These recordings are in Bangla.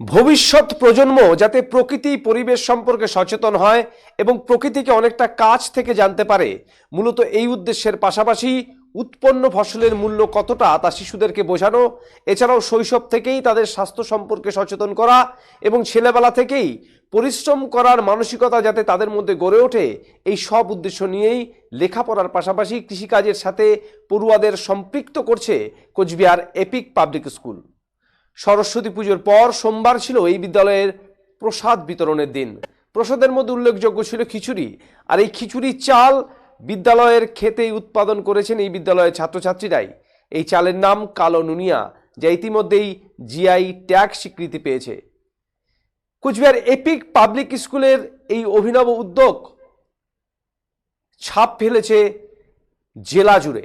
ভবিষ্যৎ প্রজন্ম যাতে প্রকৃতি পরিবেশ সম্পর্কে সচেতন হয় এবং প্রকৃতিকে অনেকটা কাছ থেকে জানতে পারে, মূলত এই উদ্দেশ্যের পাশাপাশি উৎপন্ন ফসলের মূল্য কতটা তা শিশুদেরকে বোঝানো, এছাড়াও শৈশব থেকেই তাদের স্বাস্থ্য সম্পর্কে সচেতন করা এবং ছেলেবেলা থেকেই পরিশ্রম করার মানসিকতা যাতে তাদের মধ্যে গড়ে ওঠে, এই সব উদ্দেশ্য নিয়েই লেখাপড়ার পাশাপাশি কৃষিকাজের সাথে পড়ুয়াদের সম্পৃক্ত করছে Cooch Behar epic public school. Saraswati পুজোর পর সোমবার ছিল এই বিদ্যালয়ের প্রসাদ বিতরণের দিন। প্রসাদের মধ্যে উল্লেখযোগ্য ছিল খিচুড়ি। আর এই খিচুড়ি চাল বিদ্যালয়ের খেতেই উৎপাদন করেছেন এই বিদ্যালয়ের ছাত্রছাত্রীরাই। এই চালের নাম কালো নুনিয়া, যা ইতিমধ্যেই জিআই ট্যাগ স্বীকৃতি পেয়েছে। কুচবিহার এপিক পাবলিক স্কুলের এই অভিনব উদ্যোগ ছাপ ফেলেছে জেলা জুড়ে।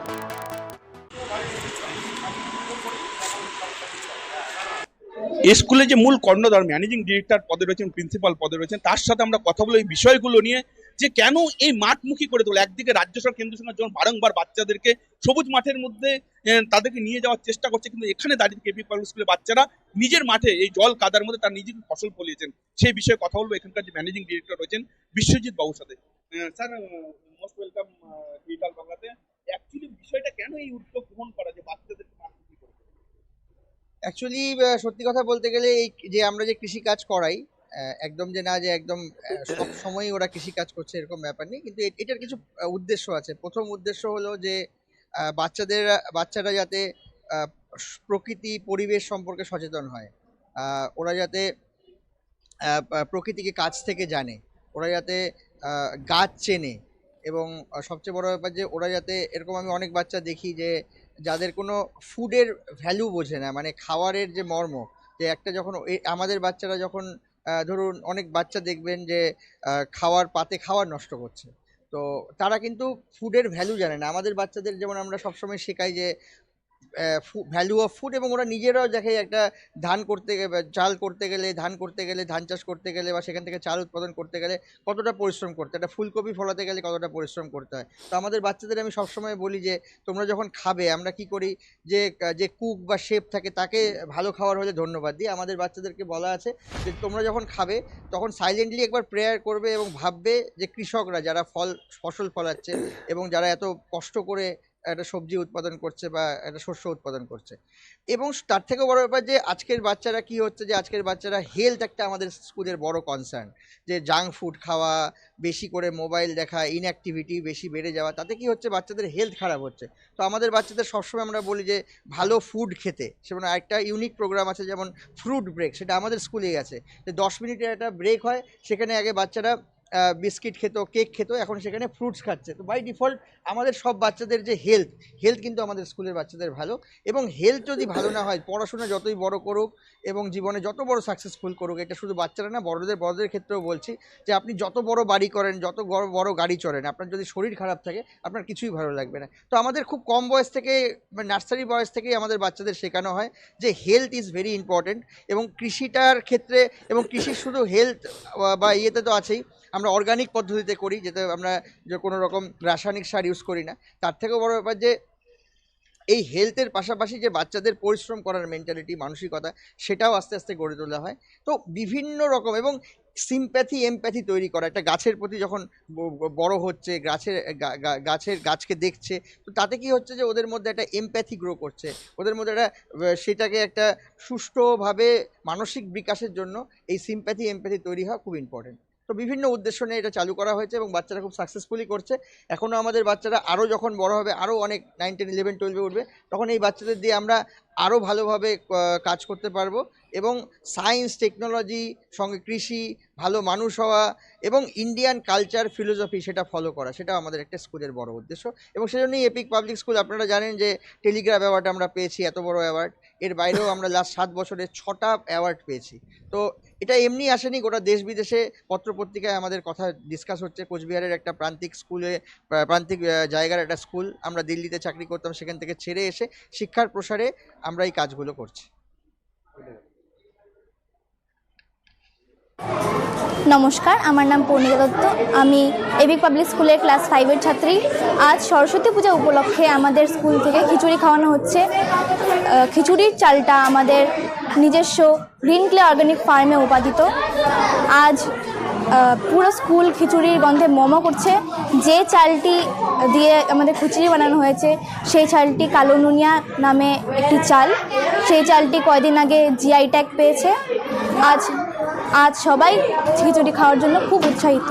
স্কুলে যে মূল কর্ণধার ম্যানেজিং ডিরেক্টর পদে রয়েছেন, প্রিন্সিপাল পদে রয়েছেন, তার সাথে আমরা কথা বলে এই বিষয়গুলো নিয়ে যে কেন এই মাঠমুখী করে তোলে, একদিকে রাজ্য সরকার কেন্দ্র সরকার যখন বারংবার বাচ্চাদেরকে সবুজ মাঠের মধ্যে তাদেরকে নিয়ে যাওয়ার চেষ্টা করছে, কিন্তু এখানে দাঁড়িয়ে কেপি পাবলিক স্কুলের বাচ্চারা নিজের মাঠে এই জল কাদার মধ্যে তার নিজের ফসল ফলিয়েছেন। সেই বিষয়ে কথা বলব। এখানকার যে ম্যানেজিং ডিরেক্টর রয়েছেন বিশ্বজিৎ বাবুর সাথে। স্যার মোস্ট ওয়েলকাম ডিজিটাল বাংলাতে। অ্যাকচুয়ালি বিষয়টা কেন এই উদ্যোগ গ্রহণ করা যে তোলা? অ্যাকচুয়ালি সত্যি কথা বলতে গেলে এই যে আমরা যে কৃষি কাজ করাই একদম যে না যে একদম সব সময় ওরা কৃষি কাজ করছে এরকম ব্যাপার নেই। কিন্তু এটার কিছু উদ্দেশ্য আছে। প্রথম উদ্দেশ্য হলো যে বাচ্চাদের, বাচ্চারা যাতে প্রকৃতি, পরিবেশ সম্পর্কে সচেতন হয়। ওরা যাতে প্রকৃতিকে কাছ থেকে জানে। ওরা যাতে গাছ চেনে। এবং সবচেয়ে বড় ব্যাপার যে, ওরা যাতে, এরকম আমি অনেক বাচ্চা দেখি যে যাদের কোনো ফুডের ভ্যালু বোঝে না মানে খাওয়ারের যে মর্ম, যে একটা যখন আমাদের বাচ্চারা যখন ধরুন অনেক বাচ্চা দেখবেন যে খাওয়ার পাতে খাওয়ার নষ্ট করছে। তো তারা কিন্তু ফুডের ভ্যালু জানে না। আমাদের বাচ্চাদের যেমন আমরা সবসময় শেখাই যে ভ্যালু অফ ফুড এবং ওরা নিজেরাও দেখে একটা ধান করতে চাল করতে গেলে, ধান করতে গেলে, ধান চাষ করতে গেলে বা সেখান থেকে চাল উৎপাদন করতে গেলে কতটা পরিশ্রম করতে একটা ফুলকপি ফলাতে গেলে কতটা পরিশ্রম করতে হয়? তো আমাদের বাচ্চাদের আমি সবসময় বলি যে, তোমরা যখন খাবে, আমরা কি করি যে যে কুক বা শেফ থাকে, তাকে ভালো খাবার হলে ধন্যবাদ দিই। আমাদের বাচ্চাদেরকে বলা আছে যে, তোমরা যখন খাবে, তখন সাইলেন্টলি একবার প্রেয়ার করবে এবং ভাববে যে, কৃষকরা যারা ফল, ফসল ফলাচ্ছে এবং যারা এত কষ্ট করে একটা সবজি উৎপাদন করছে বা একটা শস্য উৎপাদন করছে। এবং তার থেকেও বড় ব্যাপার যে, আজকের বাচ্চারা কি হচ্ছে যে, আজকের বাচ্চারা হেলথ একটা আমাদের স্কুলের বড় কনসার্ন যে জাঙ্ক ফুড খাওয়া, বেশি করে মোবাইল দেখা ইনঅ্যাক্টিভিটি বেশি বেড়ে যাওয়া, তাতে কি হচ্ছে বাচ্চাদের হেলথ খারাপ হচ্ছে। তো আমাদের বাচ্চাদের সবসময় আমরা বলি যে, ভালো ফুড খেতে। সেমন একটা ইউনিক প্রোগ্রাম আছে যেমন ফ্রুট ব্রেক সেটা আমাদের স্কুলেই আছে। যে, দশ মিনিটের একটা ব্রেক হয়, সেখানে আগে বাচ্চারা বিস্কিট খেত, কেক খেত, এখন সেখানে ফ্রুটস খাচ্ছে। তো বাই ডিফল্ট আমাদের সব বাচ্চাদের যে হেলথ হেলথ কিন্তু আমাদের স্কুলের বাচ্চাদের ভালো। এবং হেলথ যদি ভালো না হয়, পড়াশোনা যতই বড় করুক এবং জীবনে যত বড় সাকসেসফুল করুক, এটা শুধু বাচ্চারা না, বড়দের বড়দের ক্ষেত্রেও বলছি যে আপনি যত বড় বাড়ি করেন, যত বড় গাড়ি চড়েন, আপনার যদি শরীর খারাপ থাকে, আপনার কিছুই ভালো লাগবে না। তো আমাদের খুব কম বয়স থেকে নার্সারি বয়স থেকেই আমাদের বাচ্চাদের শেখানো হয় যে হেলথ ইজ ভেরি ইম্পর্টেন্ট এবং কৃষিটার ক্ষেত্রে, এবং কৃষির শুধু হেলথ বা ইয়েতে তো আছেই আমরা অর্গানিক পদ্ধতিতে করি যেতে আমরা যে কোনো রকম রাসায়নিক সার ইউজ করি না। তার থেকেও বড় ব্যাপার যে, এই হেলথের পাশাপাশি যে বাচ্চাদের পরিশ্রম করার মেন্টালিটি মানসিকতা, সেটাও আস্তে আস্তে গড়ে তোলা হয়। তো বিভিন্ন রকম এবং সিম্প্যাথি এমপ্যাথি তৈরি করা। একটা গাছের প্রতি যখন বড় হচ্ছে, গাছের গাছের গাছকে দেখছে, তো তাতে কি হচ্ছে যে, ওদের মধ্যে একটা এমপ্যাথি গ্রো করছে। ওদের মধ্যে একটা সেটাকে একটা সুষ্ঠুভাবে মানসিক বিকাশের জন্য এই সিম্প্যাথি এমপ্যাথি তৈরি হওয়া খুব ইম্পর্টেন্ট তো বিভিন্ন উদ্দেশ্য নিয়ে এটা চালু করা হয়েছে এবং বাচ্চারা খুব সাকসেসফুলি করছে। এখনও আমাদের বাচ্চারা আরও যখন বড় হবে আরও অনেক নাইন টেন ইলেভেন টুয়েলভে উঠবে, তখন এই বাচ্চাদের দিয়ে আমরা আরও ভালোভাবে কাজ করতে পারব এবং সায়েন্স টেকনোলজি সঙ্গে কৃষি, ভালো মানুষ হওয়া এবং ইন্ডিয়ান কালচার ফিলোসফি সেটা ফলো করা সেটা আমাদের একটা স্কুলের বড় উদ্দেশ্য এবং সেজন্যই এপিক পাবলিক স্কুল আপনারা জানেন যে টেলিগ্রাফ অ্যাওয়ার্ড আমরা পেয়েছি, এত বড় অ্যাওয়ার্ড এর বাইরেও আমরা লাস্ট সাত বছরে ছটা অ্যাওয়ার্ড পেয়েছি। তো এটা এমনি আসেনি, গোটা দেশ বিদেশে পত্রপত্রিকায় আমাদের কথা ডিসকাস হচ্ছে। কোচবিহারের একটা প্রান্তিক স্কুলে প্রান্তিক জায়গার একটা স্কুল আমরা দিল্লিতে চাকরি করতাম, সেখান থেকে ছেড়ে এসে শিক্ষার প্রসারে আমরা এই কাজগুলো করছি। নমস্কার, আমার নাম পূর্ণিকা দত্ত। আমি এবিক পাবলিক স্কুলের ক্লাস ফাইভের ছাত্রী। আজ সরস্বতী পূজা উপলক্ষে আমাদের স্কুল থেকে খিচুড়ি খাওয়ানো হচ্ছে। খিচুড়ির চালটা আমাদের নিজস্ব গ্রিন ক্লে অর্গানিক ফার্মে উপাদিত। আজ পুরো স্কুল খিচুড়ির গন্ধে মোমো করছে। যে চালটি দিয়ে আমাদের খিচুড়ি বানানো হয়েছে, সেই চালটি কালো নুনিয়া নামে একটি চাল। সেই চালটি কয়দিন আগে জিআই ট্যাগ পেয়েছে। আজ আজ সবাই খিচুড়ি খাওয়ার জন্য খুব উৎসাহিত।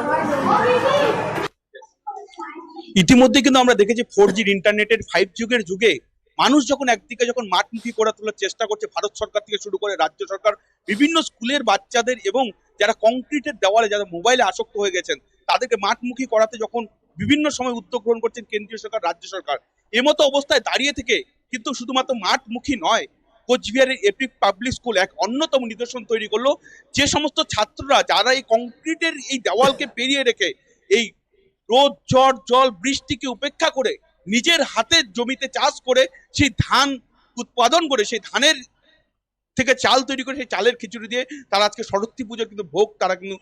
ইতিমধ্যে কিন্তু আমরা দেখেছি ফোর জির ইন্টারনেটের ফাইভ যুগের যুগে মানুষ যখন একদিকে যখন মাঠমুখী করে তোলার চেষ্টা করছে, ভারত সরকার থেকে শুরু করে রাজ্য সরকার, বিভিন্ন স্কুলের বাচ্চাদের এবং যারা কংক্রিটের দেওয়ালে যারা মোবাইলে আসক্ত হয়ে গেছেন, তাদেরকে মাঠমুখী করাতে যখন বিভিন্ন সময় উদ্যোগ গ্রহণ করছেন কেন্দ্রীয় সরকার, রাজ্য সরকার, এমতো অবস্থায় দাঁড়িয়ে থেকে কিন্তু শুধুমাত্র মাঠমুখী নয়, কোচবিহারের এপিক পাবলিক স্কুল এক অন্যতম নিদর্শন তৈরি করল। যে সমস্ত ছাত্ররা যারা এই কংক্রিটের এই দেওয়ালকে পেরিয়ে রেখে এই রোদ, ঝড়, জল, বৃষ্টিকে উপেক্ষা করে নিজের হাতের জমিতে চাষ করে সেই ধান উৎপাদন করে, সেই ধানের থেকে চাল তৈরি করে সেই চালের খিচুড়ি দিয়ে তারা আজকে সরস্বতী পুজোর কিন্তু ভোগ তারা কিন্তু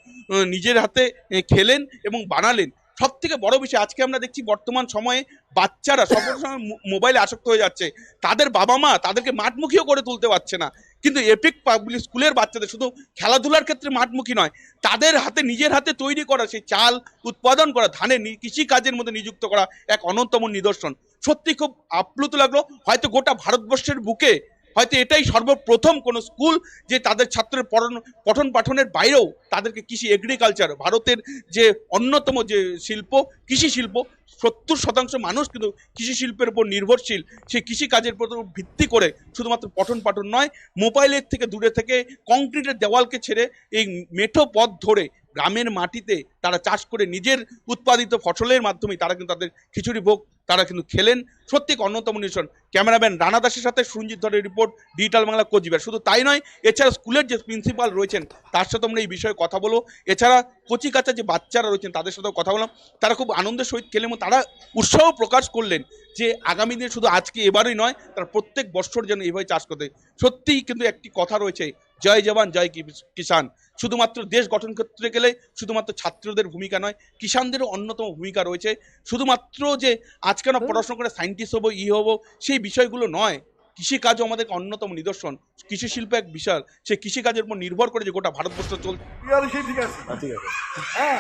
নিজের হাতে খেলেন এবং বানালেন। সব থেকে বড় বিষয় আজকে আমরা দেখছি বর্তমান সময়ে বাচ্চারা সব সময় মোবাইলে আসক্ত হয়ে যাচ্ছে। তাদের বাবা মা তাদেরকে মাঠমুখীও করে তুলতে পারছে না। কিন্তু এপিক পাবলিক স্কুলের বাচ্চাদের শুধু খেলাধুলার ক্ষেত্রে মাঠমুখী নয়, তাদের হাতে, নিজের হাতে তৈরি করা সেই চাল উৎপাদন করা, ধানের নি- কৃষি কাজের মধ্যে নিযুক্ত করা এক অন্যতম নিদর্শন। সত্যি খুব আপ্লুত লাগল। হয়তো গোটা ভারতবর্ষের বুকে হয়তো এটাই সর্বপ্রথম কোনো স্কুল যে তাদের ছাত্রের পঠন পঠন পাঠনের বাইরেও তাদেরকে কৃষি এগ্রিকালচার ভারতের যে অন্যতম যে শিল্প, কৃষি শিল্প, সত্তর শতাংশ মানুষ কিন্তু কৃষি শিল্পের উপর নির্ভরশীল। সেই কৃষি কাজের উপর ভিত্তি করে শুধুমাত্র পঠন পাঠন নয় মোবাইলের থেকে দূরে থেকে কংক্রিটের দেওয়ালকে ছেড়ে এই মেঠো পথ ধরে গ্রামের মাটিতে তারা চাষ করে নিজের উৎপাদিত ফসলের মাধ্যমে তারা কিন্তু তাদের খিচুড়ি ভোগ তারা কিন্তু খেলেন। সত্যি অন্যতম নিদর্শন। ক্যামেরাম্যান রানা দাসের সাথে সুরঞ্জিত ধরের রিপোর্ট ডিজিটাল বাংলা কোচবিহার। শুধু তাই নয়, এছাড়া স্কুলের যে প্রিন্সিপাল রয়েছেন, তার সাথে আমরা এই বিষয়ে কথা বলো এছাড়া কচি কাচা যে বাচ্চারা রয়েছেন, তাদের সাথেও কথা বললাম। তারা খুব আনন্দের সহিত খেলে এবং তারা উৎসাহ প্রকাশ করলেন যে আগামী দিনে শুধু আজকে এবারই নয়, তারা প্রত্যেক বছর যেন এইভাবে চাষ করতে সত্যিই কিন্তু একটি কথা রয়েছে, জয় জওয়ান, জয় কি- কিষান শুধুমাত্র দেশ গঠন করতে গেলে শুধুমাত্র ছাত্রদের ভূমিকা নয় কিষানদেরও অন্যতম ভূমিকা রয়েছে। শুধুমাত্র যে আজকে না পড়াশোনা করে সায়েন্টিস্ট হব ই হব সেই বিষয়গুলো নয়। কৃষিকাজও আমাদের অন্যতম নিদর্শন। কৃষি শিল্প এক বিশাল। সেই কৃষিকাজের উপর নির্ভর করে যে গোটা ভারতবর্ষ চলছে। ঠিক আছে। ঠিক আছে। হ্যাঁ।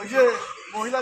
ওই যে মহিলা